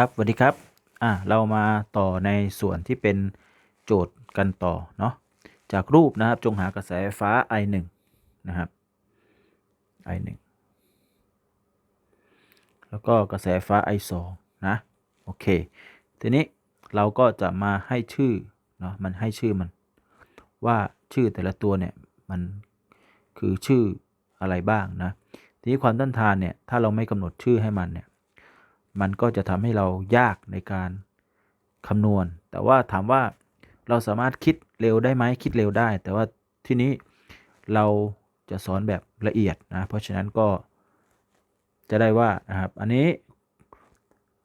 ครับสวัสดีครับอ่าเรามาต่อในส่วนที่เป็นโจทย์กันต่อเนาะจากรูปนะครับจงหากระแสไฟฟ้า I 1 นะครับ I 1 แล้วก็กระแสไฟฟ้า I 2 นะโอเค ทีนี้เราก็จะมาให้ชื่อเนาะมันให้ชื่อมัน ว่าชื่อแต่ละตัวเนี่ยมันคือชื่ออะไรบ้างนะทีนี้ความต้านทานเนี่ยถ้าเราไม่กำหนดชื่อให้มันเนี่ย มันก็จะทำให้เรายากในการคำนวณ แต่ว่าถามว่าเราสามารถคิดเร็วได้ไหมคิดเร็วได้ แต่ว่าที่นี้เราจะสอนแบบละเอียดนะ เพราะฉะนั้นก็จะได้ว่านะครับ อันนี้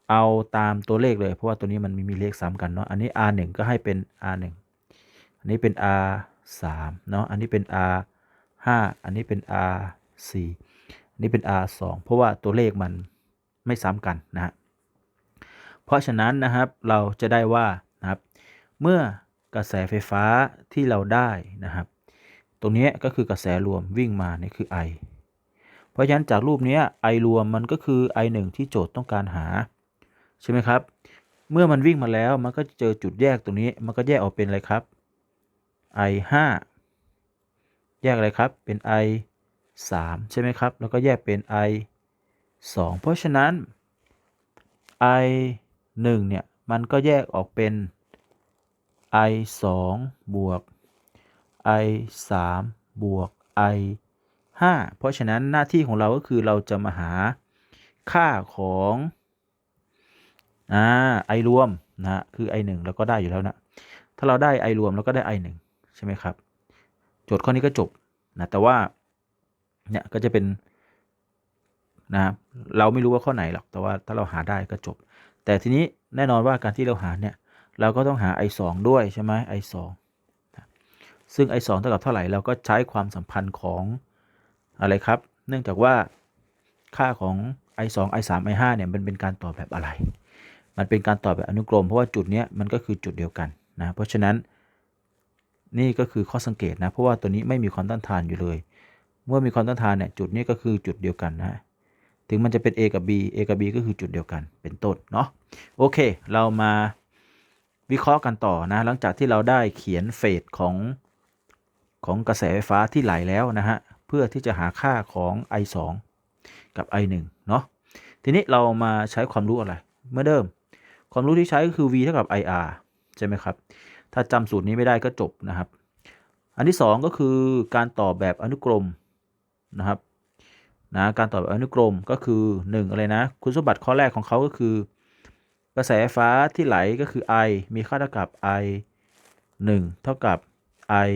เอาตามตัวเลขเลย เพราะว่าตัวนี้มันมีมเลขซ้ำกันเนาะ อันนี้ R 1ก็ให้เป็น R 1อันนี้เป็น R 3เนาะ อันนี้เป็น R 5อันนี้เป็น R 4อันนี้เป็น R 2เพราะว่าตัวเลขมัน ไม่ซ้ำกันนะฮะเพราะฉะนั้นนะครับเราจะได้ว่านะครับเมื่อกระแสไฟฟ้าที่เราได้นะครับ ตรงนี้ก็คือกระแสรวมวิ่งมานี่คือ I เพราะฉะนั้นจากรูปนี้ I รวมมันก็คือ I 1ที่โจทย์ต้องการหาใช่ไหมครับ เมื่อมันวิ่งมาแล้วมันก็เจอจุดแยกตรงนี้มันก็แยกออกเป็นอะไรครับ I 5แยกอะไรครับเป็น I 3ใช่ไหมครับ แล้วก็แยกเป็น I 2 เพราะฉะนั้น i 1เนี่ย มันก็แยกออกเป็น i 2บวก i 3บวก i 5เพราะฉะนั้นหน้าที่ของเราก็คือเราจะมาหาค่าของอ่า i รวมนะคือ i 1เราก็ได้อยู่แล้วนะ ถ้าเราได้ i รวมเราก็ได้ i 1ใช่ไหมครับ โจทย์ข้อนี้ก็จบนะแต่ว่าเนี่ยก็จะเป็น นะรเราไม่รู้ว่าข้อไหนหรอกแต่ว่าถ้าเราหาได้ก็จบ แต่ทีนี้แน่นอนว่าการที่เราหาเนี่ยเราก็ต้องหา i 2ด้วยใช่ไหม i 2นะซึ่ง i 2เท่ากับเท่าไหร่เราก็ใช้ความสัมพันธ์ของอะไรครับ เนื่องจากว่าค่าของ i 2 i 3 i 5เนี่ยมันเป็นการต่อแบบอะไร มันเป็นการต่อแบบอนุกรม เพราะว่าจุดเนี้ยมันก็คือจุดเดียวกันนะเพราะฉะนั้นนี่ก็คือข้อสังเกตนะเพราะว่าตัวนี้ไม่มีความต้านทานอยู่เลย เมื่อมีความต้านทานเนี่ยจุดนี้ก็คือจุดเดียวกันนะ ถึงมันจะเป็น A กับ B A กับ B ก็คือจุดเดียวกันเป็นต้นเนาะโอเค เรามาวิเคราะห์กันต่อนะหลังจากที่เราได้เขียนเฟสของของกระแสไฟฟ้าที่ไหลแล้วนะฮะเพื่อที่จะหาค่าของ I 2กับ I 1เนาะทีนี้เรามาใช้ความรู้อะไรเมื่อเดิม ความรู้ที่ใช้ก็คือ V เท่ากับ IR ใช่ไหมครับ ถ้าจำสูตรนี้ไม่ได้ก็จบนะครับ อันที่ 2 ก็คือการต่อแบบอนุกรมนะครับ นะการตอบแบบอนุกรมก็คือ 1 อะไรนะ คุณสมบัติข้อแรกของเขาก็คือ กระแสไฟฟ้าที่ไหลก็คือ I มีค่าเท่ากับ I 1 เท่ากับ I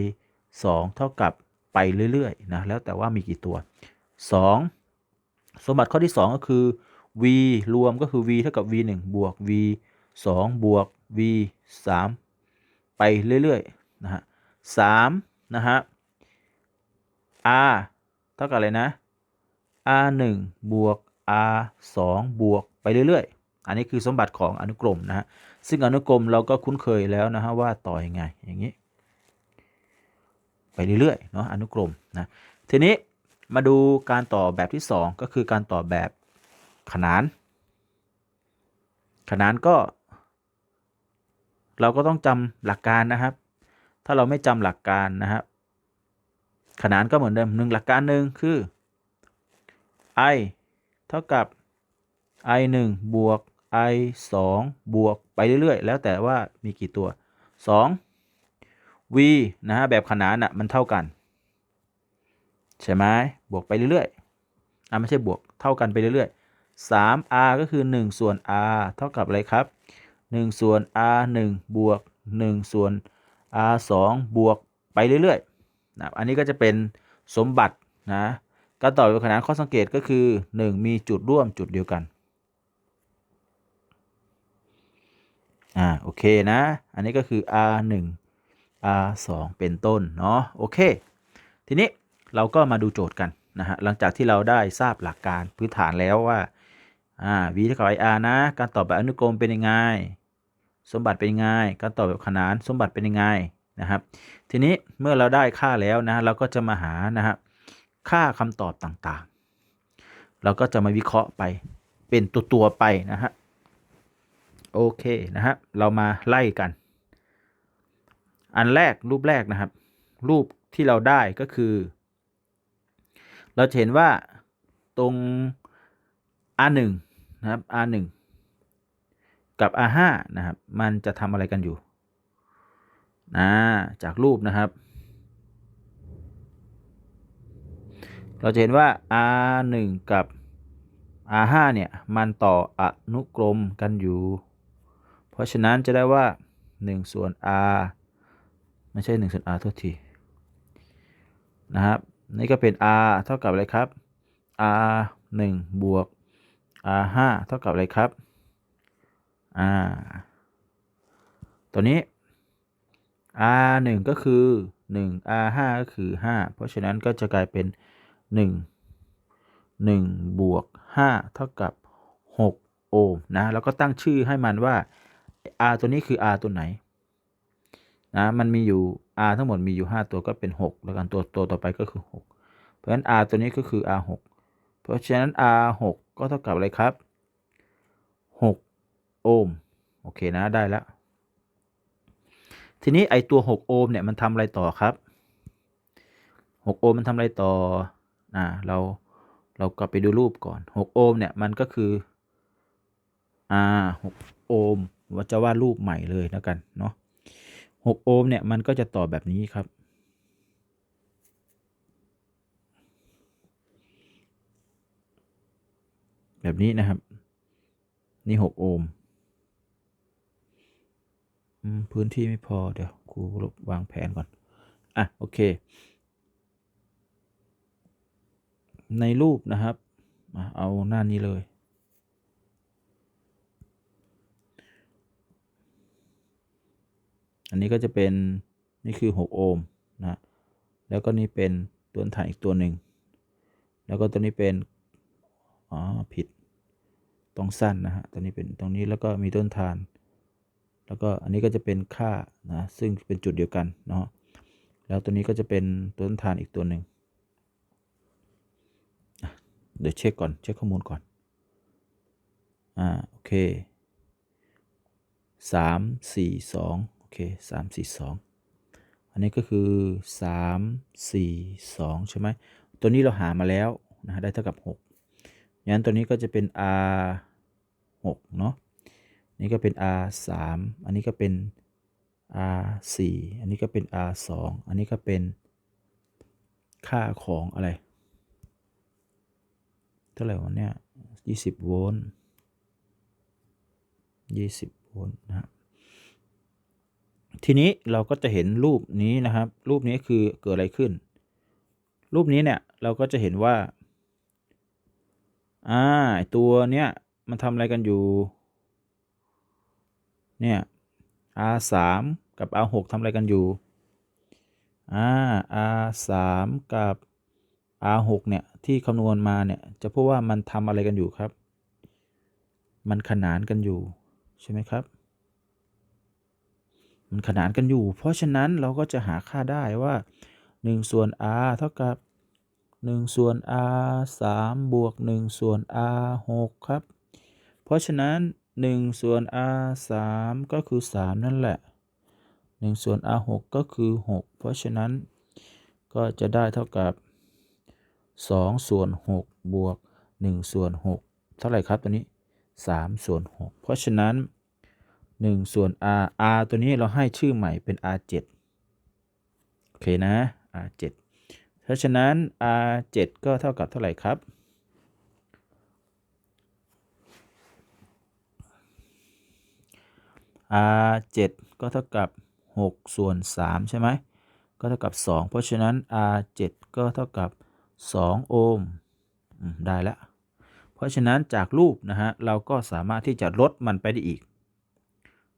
2 เท่ากับไปเรื่อยๆนะแล้วแต่ว่ามีกี่ตัว 2 สมบัติข้อที่ 2 ก็คือ V รวมก็คือ V เท่ากับ V 1บวก V 2บวก V 3ไปเรื่อยๆนะฮะ3นะฮะ R เท่ากับอะไรนะ r 1บวก r 2บวกไปเรื่อยๆ อันนี้คือสมบัติของอนุกรมนะฮะ ซึ่งอนุกรมเราก็คุ้นเคยแล้วนะฮะว่าต่ออยังไงอย่างนี้ ไปเรื่อยๆเนาะอนุกรมนะ ทีนี้มาดูการต่อแบบที่ 2 ก็คือการต่อแบบขนาน ขนานก็ เราก็ต้องจำหลักการนะครับ ถ้าเราไม่จำหลักการนะครับขนานก็เหมือนเดิมหนึ่งหลักการหนึ่งคือ i เท่ากับ i 1บวก i 2บวกไปเรื่อยๆ แล้วแต่ว่ามีกี่ตัว 2 v นะฮะแบบขนานอะมันเท่ากัน ใช่ไหมบวกไปเรื่อยๆอะไม่ใช่บวกเท่ากันไปเรื่อยๆ 3 r ก็คือ 1 ส่วน r เท่ากับอะไรครับ 1 ส่วน r 1บวก 1 ส่วน r 2บวกไปเรื่อยๆนะอันนี้ก็จะเป็นสมบัตินะ การต่อแบบขนานข้อสังเกตก็คือ 1 มีจุดร่วมจุดเดียวกัน อ่า โอเคนะ อันนี้ก็คือ r 1 r 2เป็นต้น เนาะโอเค ทีนี้เราก็มาดูโจทย์กัน นะฮะ หลังจากที่เราได้ทราบหลักการพื้นฐานแล้วว่า อ่า v เท่ากับ ir นะ การต่อแบบอนุกรมเป็นยังไง สมบัติเป็นยังไง การต่อแบบขนานสมบัติเป็นยังไงนะครับ ทีนี้เมื่อเราได้ค่าแล้วนะ เราก็จะมาหานะฮะ ค่าคำตอบต่างๆ เราก็จะมาวิเคราะห์ไปเป็นตัวๆไปนะฮะ โอเคนะครับเรามาไล่กัน อันแรกรูปแรกนะครับ รูปที่เราได้ก็คือ เราจะเห็นว่าตรง R1 นะครับ R1 กับ R5 นะครับ มันจะทำอะไรกันอยู่นะจากรูปนะครับ เราจะเห็นว่า R1 กับ R5 เนี่ย มันต่ออนุกรมกันอยู่ เพราะฉะนั้นจะได้ว่า 1 ส่วน R ไม่ใช่ 1 ส่วน R โทษที นะครับ นี่ก็เป็น R เท่ากับอะไรครับ R 1บวก R 5เท่ากับอะไรครับ อ่า ตัวนี้ R 1ก็คือ 1 R 5ก็คือ 5 เพราะฉะนั้นก็จะกลายเป็น1 1บวก5เท่ากับ 6 โอห์มนะแล้วก็ตั้งชื่อให้มันว่า R ตัวนี้คือ R ตัวไหนนะมันมีอยู่ R ทั้งหมดมีอยู่ 5 ตัวก็เป็น 6 แล้วกันตัวตัวต่อไปก็คือ 6 เพราะฉะนั้น R ตัวนี้ก็คือ R 6เพราะฉะนั้น R 6ก็เท่ากับอะไรครับ 6 โอห์มโอเคนะได้แล้วทีนี้ไอตัว 6 โอห์มเนี่ยมันทำอะไรต่อครับ 6 โอห์มมันทำอะไรต่อ อ่าเราเรากลับไปดูรูปก่อน 6 โอห์มเนี่ยมันก็คืออ่า6โอห์มว่าจะวาดรูปใหม่เลยแล้วกันเนาะ6โอห์มเนี่ยมันก็จะต่อแบบนี้ครับแบบนี้นะครับ นี่6โอห์มอืมพื้นที่ไม่พอเดี๋ยวครูวางแผนก่อน อะ โอเค ในรูปนะครับเอาหน้านี้เลย อันนี้ก็จะเป็นนี่คือ 6 โอห์มนะแล้วก็นี่เป็นตัวถ่านอีกตัวหนึ่ง แล้วก็ตัวนี้เป็น อ๋อ ผิด ตรงสั้นนะฮะ ตัวนี้เป็นตรงนี้แล้วก็มีต้นทาน แล้วก็อันนี้ก็จะเป็นค่านะ ซึ่งเป็นจุดเดียวกันเนาะ แล้วตัวนี้ก็จะเป็นต้นทานอีกตัวหนึ่ง เดี๋ยวเช็คก่อน เช็คข้อมูลก่อน อ่า โอเคสามสี่สองโอเคสามสี่สองอันนี้ก็คือสามสี่สองใช่ไหม ตัวนี้เราหามาแล้วนะได้เท่ากับหกงั้นตัวนี้ก็จะเป็น r หกเนาะ นี่ก็เป็น r สามอันนี้ก็เป็น r สี่อันนี้ก็เป็น r สองอันนี้ก็เป็นค่าของอะไร เท่าไหร่วะเนี่ยยี่สิบโวลต์ยี่สิบโวลต์นะครับทีนี้เราก็จะเห็นรูปนี้นะครับ รูปนี้คือเกิดอะไรขึ้น รูปนี้เนี่ยเราก็จะเห็นว่าอ่าตัวเนี้ยมันทำอะไรกันอยู่เนี่ย R 3 กับ R 6 ทำอะไรกันอยู่อ่า R 3 กับ R 6 เนี่ยที่คำนวณมาเนี่ยจะพบว่ามันทำอะไรกันอยู่ครับ มันขนานกันอยู่ใช่ไหมครับ มันขนานกันอยู่ เพราะฉะนั้นเราก็จะหาค่าได้ว่า 1 ส่วน r เท่ากับ 1 ส่วน r 3บวก 1 ส่วน r 6ครับ เพราะฉะนั้น 1 ส่วน r 3ก็คือ 3 นั่นแหละ 1 ส่วน r 6ก็คือ 6 เพราะฉะนั้นก็จะได้เท่ากับ 2 ส่วน 6 บวก 1 ส่วน 6 เท่าไหร่ครับตัวนี้ 3 ส่วน 6 เพราะฉะนั้น 1 ส่วน r r ตัวนี้เราให้ชื่อใหม่เป็น r 7โอเคนะ r 7เพราะฉะนั้น r 7ก็เท่ากับเท่าไหร่ครับ r 7ก็เท่ากับ 6 ส่วน 3 ใช่ไหม ก็เท่ากับ 2 เพราะฉะนั้น r 7ก็เท่ากับ 2 โอห์มได้แล้ว เพราะฉะนั้นจากรูปนะฮะเราก็สามารถที่จะลดมันไปได้อีก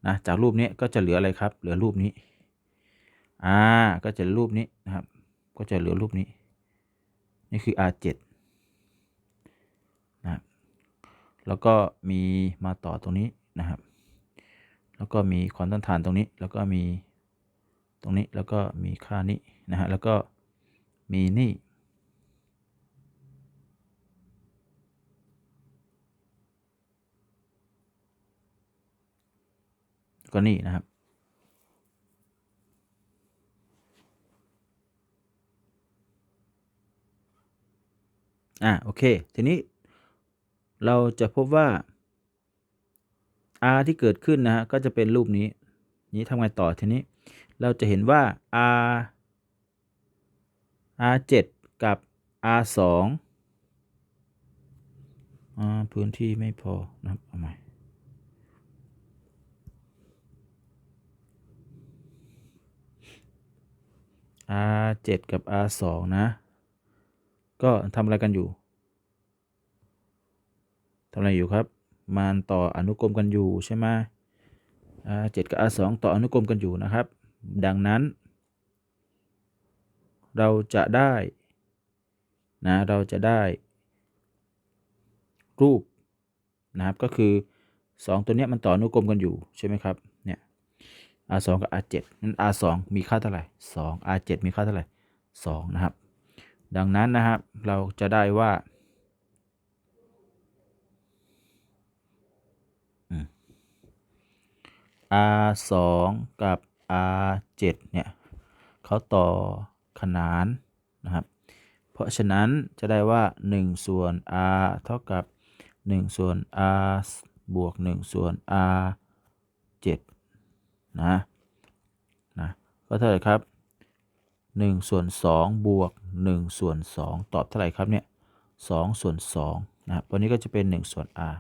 นะจากรูปนี้ก็จะเหลืออะไรครับ เหลือรูปนี้อ่าก็จะรูปนี้นะครับ ก็จะเหลือรูปนี้ นี่คือ r 7 นะครับแล้วก็มีมาต่อตรงนี้นะครับ แล้วก็มีความต้านทานตรงนี้ แล้วก็มีตรงนี้แล้วก็มีค่านี้นะฮะแล้วก็มีนี่ ก็นี่นะครับ อะโอเค ทีนี้เราจะพบว่า r ที่เกิดขึ้นนะฮะก็จะเป็นรูปนี้ นี้ทำไงต่อทีนี้ เราจะเห็นว่า r r 7กับ r 2อ่าพื้นที่ไม่พอนะครับเอาใหม่ r 7 กับ r 2 นะ ก็ทำอะไรกันอยู่ทำอะไรอยู่ครับมันต่ออนุกรมกันอยู่ใช่ไหม r 7 กับ r 2 ต่ออนุกรมกันอยู่นะครับ ดังนั้น เราจะได้นะเราจะได้ รูปนะครับก็คือ 2 ตัวนี้มันต่ออนุกรมกันอยู่ใช่ไหมครับ r 2 กับ r 7 นั้น r 2 มีค่าเท่าไหร่ 2 r 7 มีค่าเท่าไหร่ 2 นะครับ ดังนั้นนะครับ เราจะได้ว่า r 2 กับ r 7 เนี่ยเขาต่อขนานนะครับ เพราะฉะนั้นจะได้ว่า 1 ส่วน r เท่ากับ 1 ส่วน r บวก 1 ส่วน r 7 นะนะก็เท่าไหร่ครับ1ส่วน2บวก1ส่วน2ตอบเท่าไหร่ครับเนี่ย2ส่วน2นะครับตัวนี้ก็จะเป็น 1 ส่วน r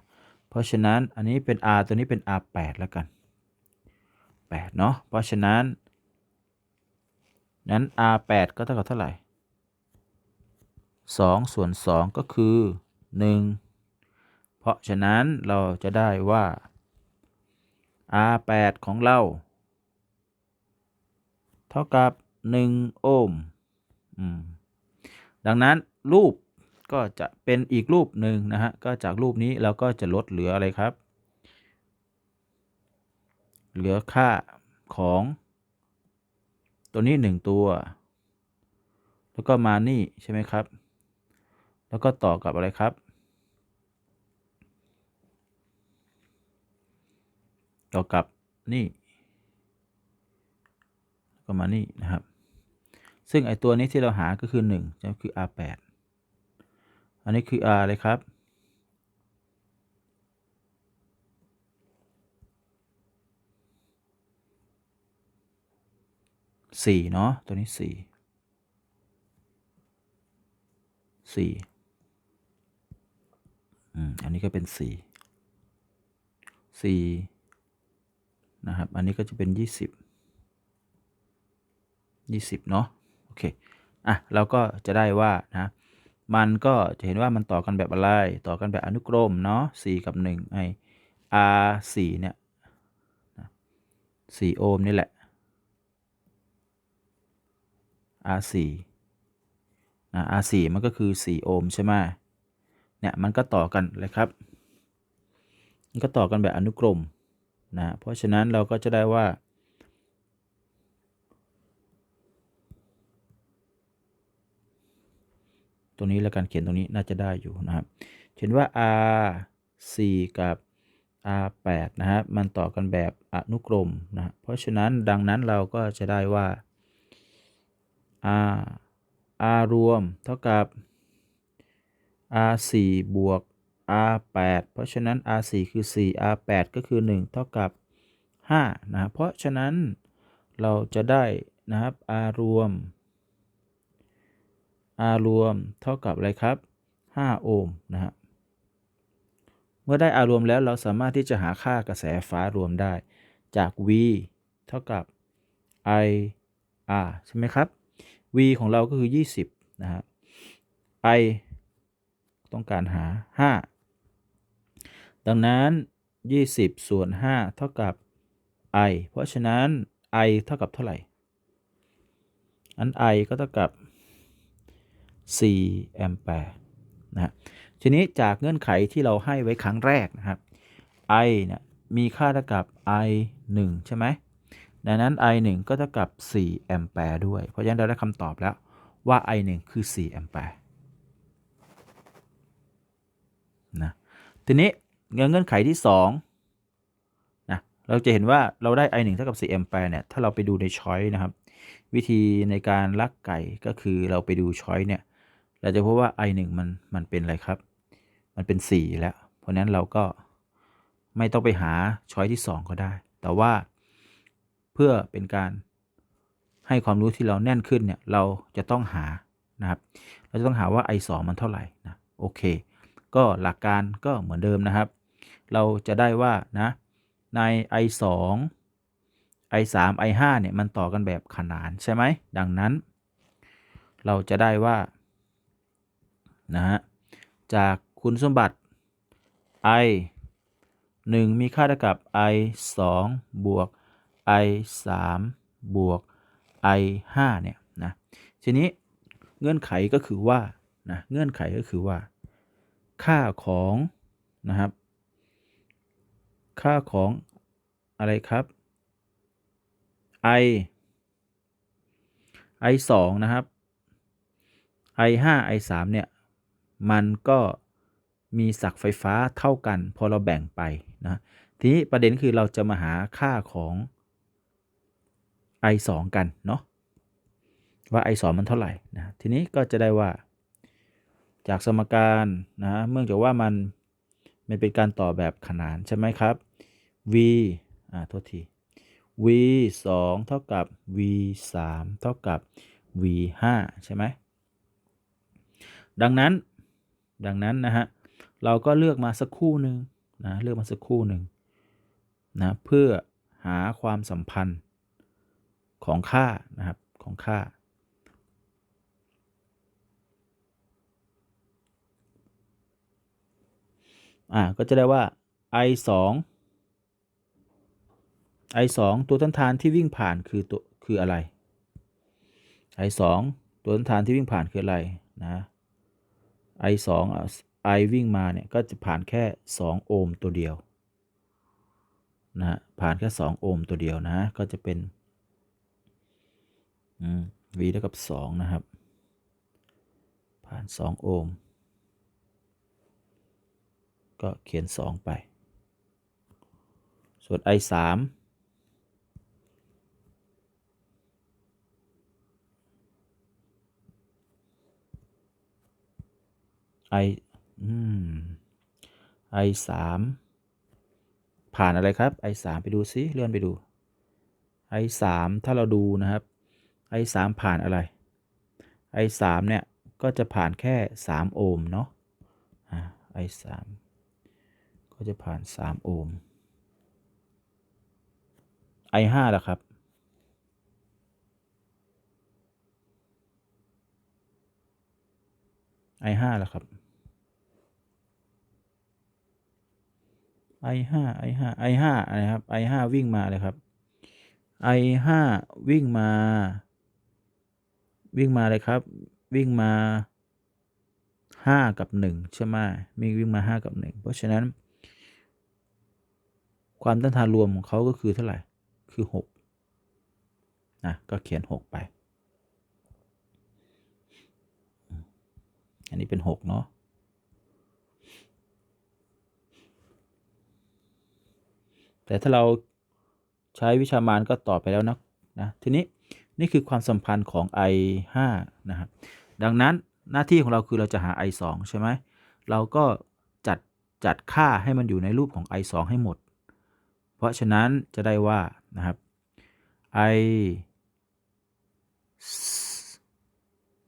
เพราะฉะนั้นอันนี้เป็น r ตัวนี้เป็น r 8แล้วกัน8เนาะเพราะฉะนั้นนั้น r 8ก็เท่ากับเท่าไหร่2ส่วน 2 ก็คือ 1 เพราะฉะนั้นเราจะได้ว่า r 8ของเรา ท่ากับ 1 โอห์มดังนั้นรูปก็จะเป็นอีกรูปหนึ่งนะฮะ ก็จากรูปนี้เราก็จะลดเหลืออะไรครับ เหลือค่าของ ตัวนี้ 1 ตัว แล้วก็มานี่ใช่ไหมครับ แล้วก็ต่อกับอะไรครับ ต่อกับนี่ ก็มานี่นะครับ ซึ่งไอตัวนี้ที่เราหาก็คือ1ก็คือ r 8 อันนี้คือ r เลยครับสี่เนาะตัวนี้สี่สี่อืม อันนี้ก็เป็นสี่สี่นะครับ อันนี้ก็จะเป็นยี่ สิบยี่สิบเนาะโอเคอะเราก็จะได้ว่านะมันก็จะเห็นว่ามันต่อกันแบบอะไร ต่อกันแบบอนุกรมเนาะสี่กับหนึ่งไอ r สี่เนี่ยสี่โอห์มนี่แหละ R4 นะ R4 มันก็คือ 4 โอห์มใช่ไหมเนี่ยมันก็ต่อกันเลยครับ มันก็ต่อกันแบบอนุกรมนะเพราะฉะนั้นเราก็จะได้ว่า ตรงนี้แล้วกันเขียนตรงนี้น่าจะได้อยู่นะครับเห็นว่า R4 กับ R8 นะครับมันต่อกันแบบอนุกรมนะเพราะฉะนั้นดังนั้นเราก็จะได้ว่า r r รวมเท่ากับ r 4บวก r 8เพราะฉะนั้น r 4คือ 4 r 8ก็คือ 1 เท่ากับ5นะเพราะฉะนั้นเราจะได้นะครับ r รวม r รวมเท่ากับอะไรครับ 5 โอห์มนะฮะเมื่อได้ r รวมแล้วเราสามารถที่จะหาค่ากระแสฟ้ารวมได้ จาก v เท่ากับ i r ใช่ไหมครับ v ของเราก็คือ 20 นะฮะ i ต้องการหา 5 ดังนั้น 20 ส่วน 5 เท่ากับ i เพราะฉะนั้น i เท่ากับเท่าไหร่ อัน i ก็เท่ากับ 4 แอมแปร์นะฮะทีนี้จากเงื่อนไขที่เราให้ไว้ครั้งแรกนะครับ i เนี่ยมีค่าเท่ากับ i 1 ใช่ไหมดังนั้น i 1 ก็เท่ากับ 4 แอมแปร์ด้วย เพราะฉะนั้นเราได้คำตอบแล้วว่า i 1 คือ 4 แอมแปร์นะทีนี้เงื่อนไขที่2นะเราจะเห็นว่าเราได้ i 1เท่ากับ4แอมแปร์เนี่ยถ้าเราไปดูในช้อยนะครับ วิธีในการลักไก่ก็คือเราไปดูช้อยเนี่ย เราจะพบว่า i 1 มันมันเป็นอะไรครับ มันเป็น 4 แล้ว เพราะฉะนั้นเราก็ไม่ต้องไปหาช้อยที่ 2 ก็ได้ แต่ว่าเพื่อเป็นการให้ความรู้ที่เราแน่นขึ้นเนี่ยเราจะต้องหานะครับ เราจะต้องหาว่า i 2 มันเท่าไหร่นะโอเค ก็หลักการก็เหมือนเดิมนะครับ เราจะได้ว่านะใน i 2 i 3 i 5 เนี่ยมันต่อกันแบบขนานใช่ไหมดังนั้น เราจะได้ว่า นะฮะ จากคุณสมบัติ i 1 มีค่าเท่ากับ i 2 บวก i 3 บวก i 5เนี่ยนะ ทีนี้เงื่อนไขก็คือว่านะเงื่อนไขก็คือว่า ค่าของนะครับ ค่าของอะไรครับ i i 2นะครับ i 5 i 3เนี่ย มันก็มีศักไฟฟ้าเท่ากัน พอเราแบ่งไปนะทีนี้ประเด็นคือเราจะมาหาค่าของ i 2กันเนาะว่า i 2มันเท่าไหร่นะทีนี้ก็จะได้ว่า จากสมการนะเมื่อจากว่ามันมันเป็นการต่อแบบขนานใช่ไหมครับ v อ่าโทษที v 2เท่ากับ v 3เท่ากับ v 5ใช่ไหมดังนั้น ดังนั้นนะฮะเราก็เลือกมาสักคู่หนึ่งนะเลือกมาสักคู่หนึ่งนะเพื่อหาความสัมพันธ์ของค่านะครับของค่า อ่าก็จะได้ว่า i 2 i 2ตัวต้นทานที่วิ่งผ่านคือตัวคืออะไร i 2ตัวต้นทานที่วิ่งผ่านคืออะไรนะ i 2 i วิ่งมาเนี่ยก็จะผ่านแค่ 2 โอห์มตัวเดียวนะผ่านแค่ 2 โอห์มตัวเดียวนะ ก็จะเป็น v เท่ากับ 2 นะครับ ผ่าน 2 โอห์มก็เขียน 2 ไป ส่วน i 3 i อืม i 3ผ่านอะไรครับ i 3ไปดูซิเลื่อนไปดู i 3ถ้าเราดูนะครับ i 3ผ่านอะไร i 3เนี่ย ก็จะผ่านแค่3โอห์มเนาะ i 3ก็จะผ่าน3โอห์ม i 5ล่ะครับ i 5ล่ะครับ i 5 i 5 i 5อะไรครับ i 5 วิ่งมาเลยครับ i 5 วิ่งมา วิ่งมาเลยครับ วิ่งมา 5 กับ 1 ใช่ไหมมีวิ่งมา 5 กับ 1 เพราะฉะนั้น ความต้านทานรวมของเขาก็คือเท่าไหร่ คือ 6 นะ ก็เขียน 6 ไป อันนี้เป็น 6 เนาะ แต่ถ้าเราใช้วิชามานก็ตอบไปแล้วนะนะทีนี้นี่คือความสัมพันธ์ของ i 5 นะครับดังนั้นหน้าที่ของเราคือเราจะหา i 2 ใช่ไหมเราก็จัดจัดค่าให้มันอยู่ในรูปของ i 2 ให้หมด เพราะฉะนั้นจะได้ว่านะครับ i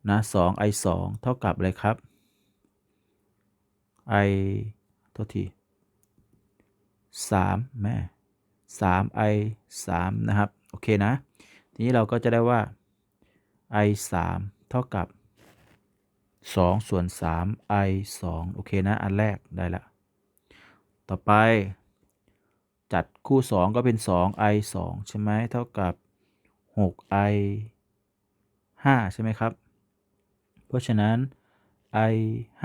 นะ2 i 2เท่ากับอะไรครับ i โทษที่ 3แม่ 3 i 3นะครับ โอเคนะ ทีนี้เราก็จะได้ว่า i 3เท่ากับ 2 ส่วน 3 i 2โอเคนะ อันแรกได้ละ ต่อไป จัดคู่ 2 ก็เป็น 2 i 2ใช่ไหมเท่ากับ 6 i 5ใช่ไหมครับ เพราะฉะนั้น i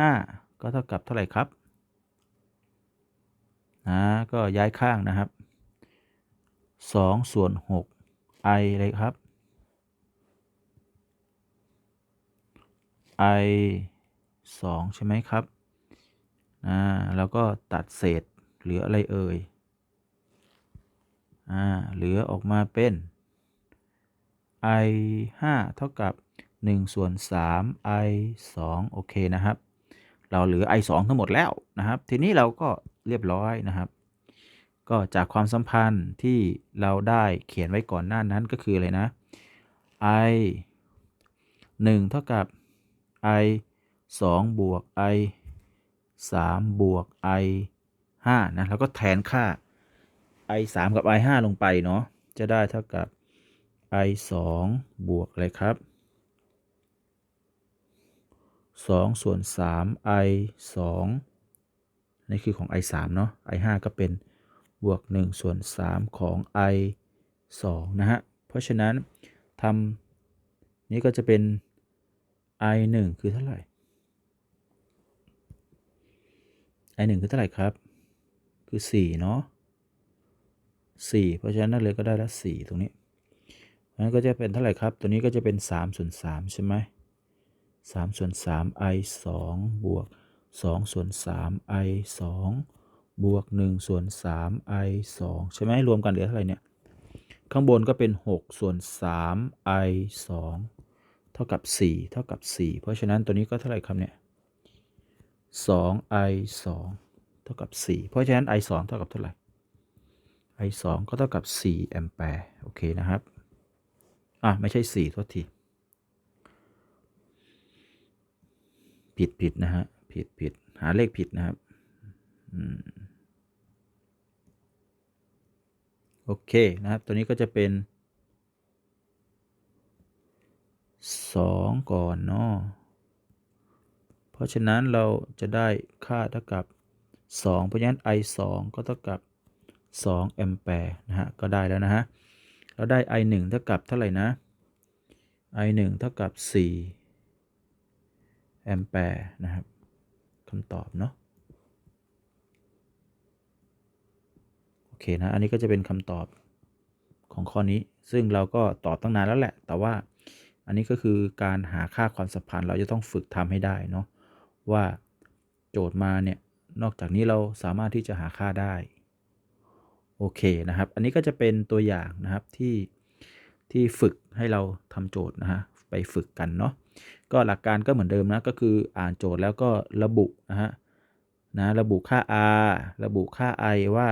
5ก็เท่ากับเท่าไหร่ครับ นะก็ย้ายข้างนะครับ2ส่วน 6 i เลยครับ i 2 ใช่ไหมครับอ่าแล้วก็ตัดเศษเหลืออะไรเอ่ยอ่าเหลือออกมาเป็น i 5เท่ากับ1ส่วน3 i 2โอเคนะครับ เราเหลือ i 2ทั้งหมดแล้วนะครับ ทีนี้เราก็ เรียบร้อยนะครับ ก็จากความสัมพันธ์ที่เราได้เขียนไว้ก่อนหน้านั้นก็คืออะไรนะ i 1 เท่ากับ i 2 บวก i 3 บวก i 5นะแล้วก็แทนค่า i 3กับ i 5ลงไปเนาะจะได้เท่ากับ i 2 บวกอะไรครับ 2 ส่วน 3 i 2 นี่คือของ i 3เนาะ i 5ก็เป็นบวก1ส่วน3ของ i 2นะฮะ เพราะฉะนั้นทำนี้ก็จะเป็น i 1คือเท่าไหร่ i 1คือเท่าไหร่ครับ คือ 4 เนาะ4เพราะฉะนั้นนั่นเลยก็ได้ละ4ตรงนี้นั้นก็จะเป็นเท่าไหร่ครับ ตัวนี้ก็จะเป็น3ส่วน3ใช่ไหม3ส่วน3 i 2บวก 2 ส่วน 3 i 2 บวก 1 ส่วน 3 i 2 ใช่ไหมรวมกันเหลือเท่าไหร่เนี่ย ข้างบนก็เป็น 6 ส่วน 3 i 2 เท่ากับ 4 เท่ากับ 4 เพราะฉะนั้นตัวนี้ก็เท่าไหร่ครับเนี่ย 2 i 2 เท่ากับ 4 เพราะฉะนั้น i 2เท่ากับเท่าไหร่ i 2ก็เท่ากับ 4 แอมแปร์ โอเคนะครับ อะ ไม่ใช่ 4 โทษที ผิดผิดนะฮะ ผิดผิดหาเลขผิดนะครับโอเคนะครับ ตัวนี้ก็จะเป็น2ก่อนเนาะเพราะฉะนั้นเราจะได้ค่าเท่ากับ2เพราะฉะนั้น i 2ก็เท่ากับ2แอมแปร์นะฮะก็ได้แล้วนะฮะเราได้ i 1เท่ากับเท่าไหร่นะ i 1เท่ากับ4แอมแปร์นะครับ คำตอบเนาะโอเคนะ อันนี้ก็จะเป็นคำตอบของข้อนี้ ซึ่งเราก็ตอบตั้งนานแล้วแหละ แต่ว่าอันนี้ก็คือการหาค่าความสัมพันธ์เราจะต้องฝึกทำให้ได้เนาะว่าโจทย์มาเนี่ย นอกจากนี้เราสามารถที่จะหาค่าได้โอเคนะครับ อันนี้ก็จะเป็นตัวอย่างนะครับที่ที่ฝึกให้เราทำโจทย์นะฮะไปฝึกกันเนาะ ก็หลักการก็เหมือนเดิมนะก็คืออ่านโจทย์แล้วก็ระบุนะฮะนะระบุค่า r ระบุค่า i ว่า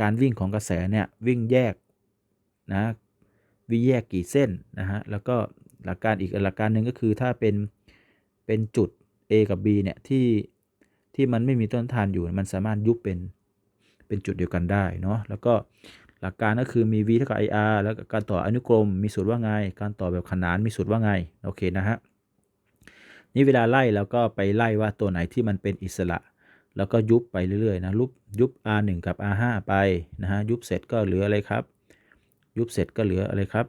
การวิ่งของกระแสเนี่ยวิ่งแยกนะวิ่งแยกกี่เส้นนะฮะแล้วก็หลักการอีกหลักการหนึ่งก็คือถ้าเป็นเป็นจุด A กับ B เนี่ยที่ที่มันไม่มีต้นทานอยู่มันสามารถยุบเป็นเป็นจุดเดียวกันได้เนาะแล้วก็หลักการก็คือมี v เท่ากับ ir แล้วการต่ออนุกรมมีสูตรว่าไง การต่อแบบขนานมีสูตรว่าไงโอเคนะฮะ นี่เวลาไล่เราก็ไปไล่ว่าตัวไหนที่มันเป็นอิสระ แล้วก็ยุบไปเรื่อยๆนะยุบยุบ r 1 กับ r 5 ไปนะฮะยุบเสร็จก็เหลืออะไรครับ ยุบเสร็จก็เหลืออะไรครับ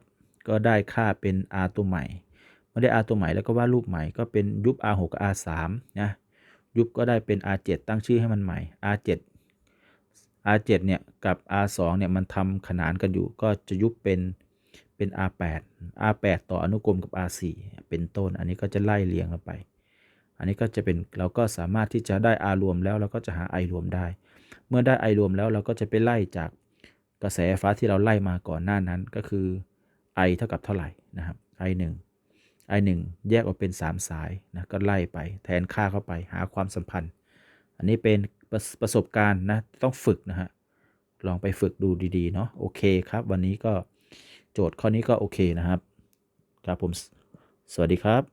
ก็ได้ค่าเป็น r ตัวใหม่เมื่อได้ r ตัวใหม่แล้วก็วาดรูปใหม่ก็เป็นยุบ r 6 กับ r 3 นะยุบก็ได้เป็น r 7 ตั้งชื่อให้มันใหม่ r 7 r 7 เนี่ยกับ r 2 เนี่ยมันทำขนานกันอยู่ก็จะยุบเป็น เป็น r 8 r 8 ต่ออนุกรมกับ r 4 เป็นต้น อันนี้ก็จะไล่เรียงกันไป อันนี้ก็จะเป็นเราก็สามารถที่จะได้ r รวมแล้วเราก็จะหา i รวมได้ เมื่อได้ i รวมแล้วเราก็จะไปไล่จากกระแสไฟฟ้าที่เราไล่มาก่อนหน้านั้นก็คือ i เท่ากับเท่าไหร่นะครับ i 1 i 1แยกออกเป็น 3 สายนะก็ไล่ไปแทนค่าเข้าไปหาความสัมพันธ์ อันนี้เป็นประประสบการณ์นะต้องฝึกนะฮะลองไปฝึกดูดีๆเนาะโอเคครับ วันนี้ก็ โจทย์ข้อนี้ก็โอเคนะครับ ครับผม สวัสดีครับ